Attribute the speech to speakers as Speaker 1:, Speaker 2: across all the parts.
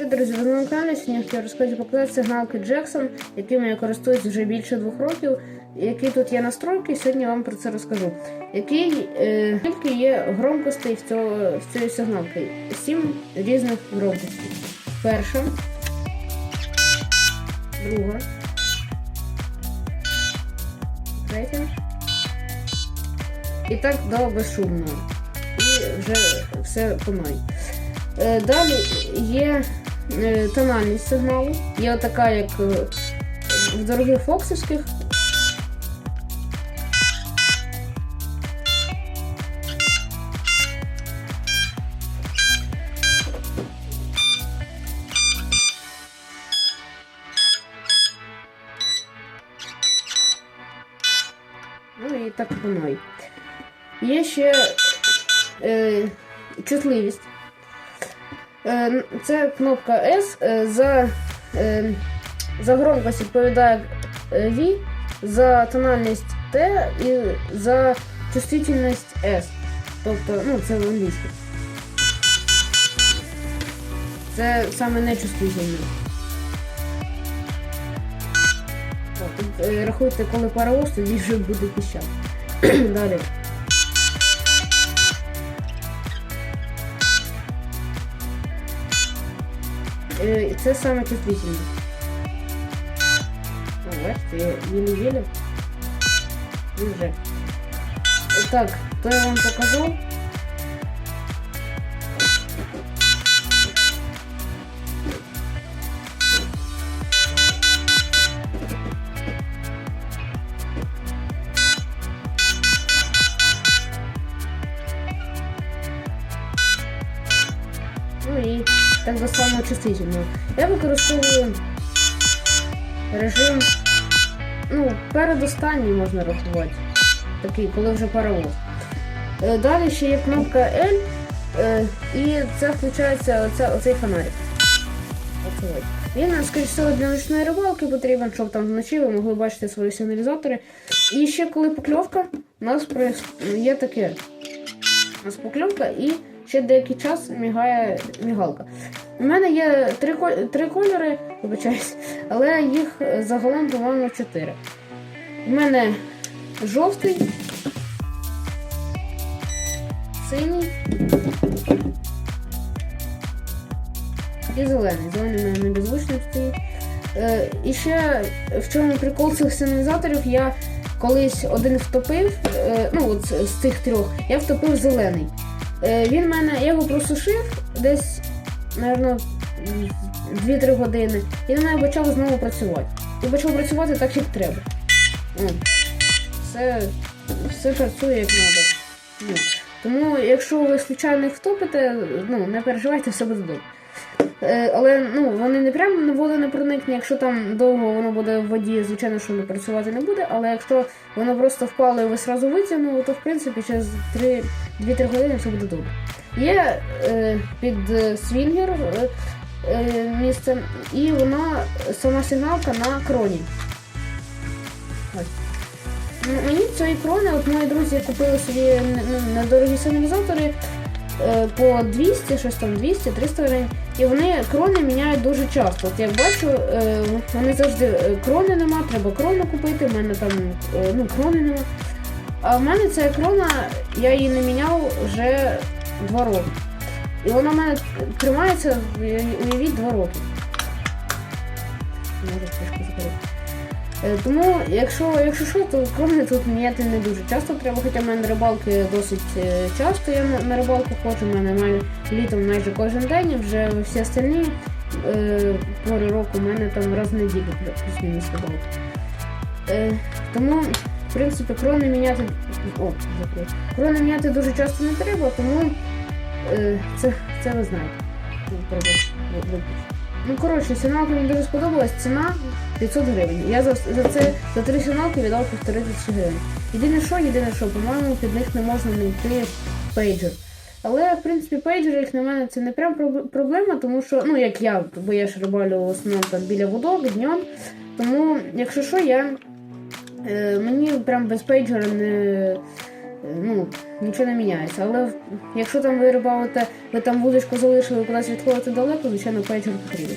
Speaker 1: Привіт, друзі, ви на каналі. Сьогодні я хотів розказати показати сигналки Jackson, якими я користуюсь вже більше двох років. Які тут є настройки, сьогодні я вам про це розкажу. Який е, є громкостей в, цього, в цієї сигналки? Сім різних громкостей. Перша, друга, третя. І так до безшумного. І вже все по. Е, Далі є тональність сигналу. Є така, як е, в дорогих фоксівських. Ну і так новій. Є ще е, чутливість. Е, Це кнопка S. е, За, е, за громкость відповідає V, за тональність T і за чувствительність S. Тобто, ну, це в англійську. Це саме нечувствительне. О, Тут е, рахуйте, коли пара паровоз, тоді вже буде піщати. Далі. Е, Це. О, бачите, я еле-еле. І вже. Так, то я вам показав. Так самого чувствительного. Я використовую режим, ну, передостанній можна рахувати. Такий, коли вже паровоз. Е, Далі ще є кнопка L, е, і це включається оце, оцей фонарик. Оце ось. Він, скоріш всього, для ночної рибалки потрібен, щоб там вночі ви могли бачити свої сигналізатори. І ще коли покльовка, у нас є таке. У нас покльовка і ще деякий час мігає мігалка. У мене є три, три кольори, вибачаюсь, але їх загалом, по-моєму, чотири. У мене жовтий, синій і зелений. Зелений у мене не стоїть. І ще в чому прикол цих сигналізаторів, я колись один втопив, е, ну от з, з цих трьох, я втопив зелений. Е, він мене, я його просушив десь, напевно, 2-3 години, і він мене почав знову працювати. І почав працювати так, як треба. Все, все працює як треба. Ну, тому, якщо ви случайно їх втопите, ну, не переживайте, все буде добре. Е, але ну, вони не прямо на воду не проникне. Якщо там довго воно буде в воді, звичайно, що не працювати не буде. Але якщо воно просто впало і ви сразу витягнули, то в принципі через 2-3 години все буде добре. Є е, під е, свінгер е, е, місце, і вона сама сигналка на кроні. Мені цієї крони, от мої друзі купили собі ну, недорогі сигналізатори по 200, щось там 200-300 гривень. І вони крони міняють дуже часто. От як бачу, вони завжди крони нема, треба крону купити, в мене там ну, крони нема. А в мене ця крона, я її не міняв вже 2 роки. І вона в мене тримається, уявіть, 2 роки. Е, Тому, якщо, якщо що, то крони тут міняти не дуже часто треба, хоча в мене рибалки досить е, часто. Я на, рибалку ходжу, в мене літом майже кожен день, вже всі остальні е, пори року в мене там раз в неділю плюс-мінус рибалка. Е, тому, в принципі, крони міняти. О. Крони міняти дуже часто не треба, тому це, це ви знаєте. Ну. Ну, коротше, сигналка мені дуже сподобалась. Ціна 500 гривень. Я за, за це за три сигналки віддав півтори тисячі гривень. Єдине що, єдине що, по-моєму, під них не можна знайти пейджер. Але, в принципі, пейджер, як на мене, це не прям проблема, тому що, ну, як я, бо я ж рибалю в основному там біля водок днем. Тому, якщо що, я е, мені прям без пейджера не, ну, нічого не міняється. Але якщо там ви рибалите, ви там вудочку залишили кудись відходити далеко, звичайно, пейджер потрібен.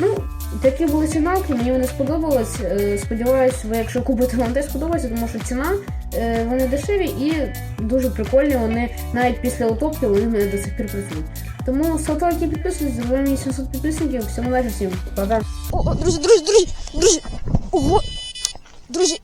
Speaker 1: Ну, такі були сигналки, мені вони сподобались. Е, Сподіваюсь, ви якщо купите, вам теж сподобається, тому що ціна е, вони дешеві і дуже прикольні. Вони навіть після утопки вони мене до сих пір працюють. Тому і підписуйтесь, зробимо 700 підписників. Всім удачі, всім па-па.
Speaker 2: О, о, друзі, друзі, друзі, друзі. Ого. Друзі,